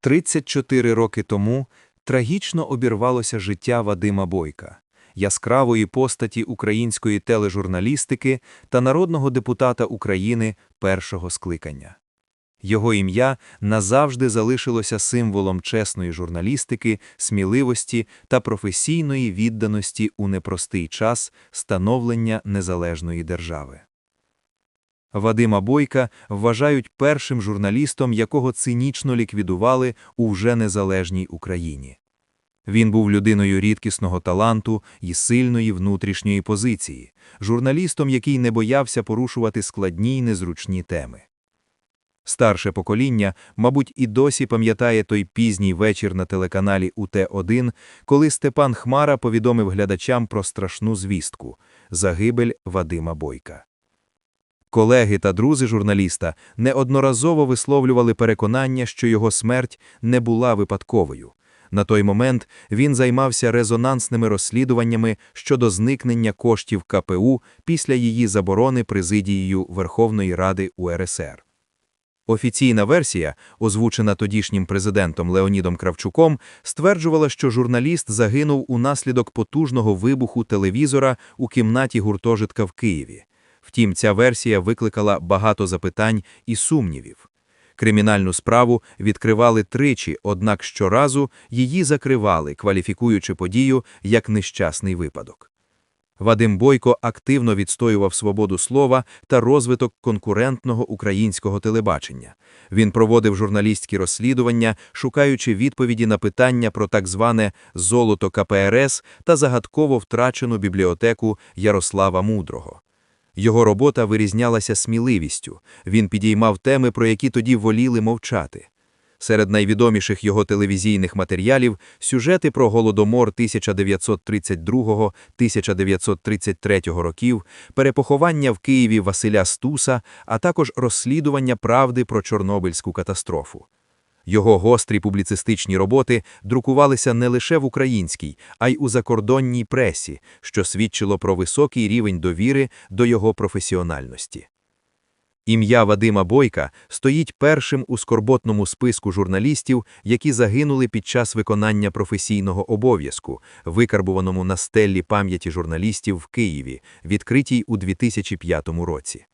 34 роки тому трагічно обірвалося життя Вадима Бойка, яскравої постаті української тележурналістики та народного депутата України першого скликання. Його ім'я назавжди залишилося символом чесної журналістики, сміливості та професійної відданості у непростий час становлення незалежної держави. Вадима Бойка вважають першим журналістом, якого цинічно ліквідували у вже незалежній Україні. Він був людиною рідкісного таланту і сильної внутрішньої позиції, журналістом, який не боявся порушувати складні й незручні теми. Старше покоління, мабуть, і досі пам'ятає той пізній вечір на телеканалі УТ-1, коли Степан Хмара повідомив глядачам про страшну звістку – загибель Вадима Бойка. Колеги та друзі журналіста неодноразово висловлювали переконання, що його смерть не була випадковою. На той момент він займався резонансними розслідуваннями щодо зникнення коштів КПУ після її заборони президією Верховної Ради УРСР. Офіційна версія, озвучена тодішнім президентом Леонідом Кравчуком, стверджувала, що журналіст загинув унаслідок потужного вибуху телевізора у кімнаті гуртожитка в Києві. Втім, ця версія викликала багато запитань і сумнівів. Кримінальну справу відкривали тричі, однак щоразу її закривали, кваліфікуючи подію як нещасний випадок. Вадим Бойко активно відстоював свободу слова та розвиток конкурентного українського телебачення. Він проводив журналістські розслідування, шукаючи відповіді на питання про так зване золото КПРС та загадково втрачену бібліотеку Ярослава Мудрого. Його робота вирізнялася сміливістю, він підіймав теми, про які тоді воліли мовчати. Серед найвідоміших його телевізійних матеріалів сюжети про голодомор 1932-1933 років, перепоховання в Києві Василя Стуса, а також розслідування правди про Чорнобильську катастрофу. Його гострі публіцистичні роботи друкувалися не лише в українській, а й у закордонній пресі, що свідчило про високий рівень довіри до його професіональності. Ім'я Вадима Бойка стоїть першим у скорботному списку журналістів, які загинули під час виконання професійного обов'язку, викарбуваному на стеллі пам'яті журналістів в Києві, відкритій у 2005 році.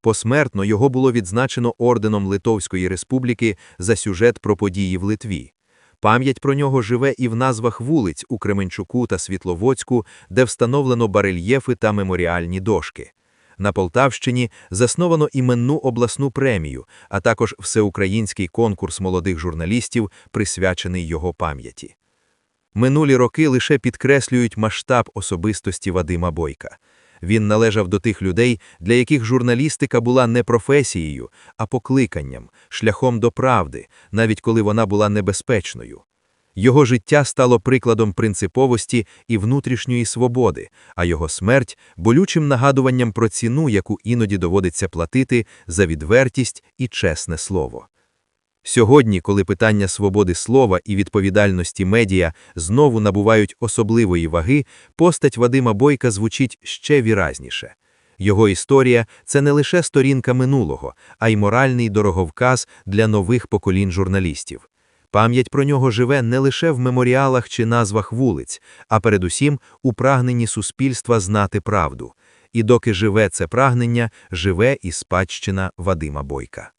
Посмертно його було відзначено орденом Литовської Республіки за сюжет про події в Литві. Пам'ять про нього живе і в назвах вулиць у Кременчуку та Світловодську, де встановлено барельєфи та меморіальні дошки. На Полтавщині засновано іменну обласну премію, а також всеукраїнський конкурс молодих журналістів, присвячений його пам'яті. Минулі роки лише підкреслюють масштаб особистості Вадима Бойка. Він належав до тих людей, для яких журналістика була не професією, а покликанням, шляхом до правди, навіть коли вона була небезпечною. Його життя стало прикладом принциповості і внутрішньої свободи, а його смерть болючим нагадуванням про ціну, яку іноді доводиться платити за відвертість і чесне слово. Сьогодні, коли питання свободи слова і відповідальності медіа знову набувають особливої ваги, постать Вадима Бойка звучить ще віразніше. Його історія це не лише сторінка минулого, а й моральний дороговказ для нових поколінь журналістів. Пам'ять про нього живе не лише в меморіалах чи назвах вулиць, а передусім у прагненні суспільства знати правду. І доки живе це прагнення, живе і спадщина Вадима Бойка.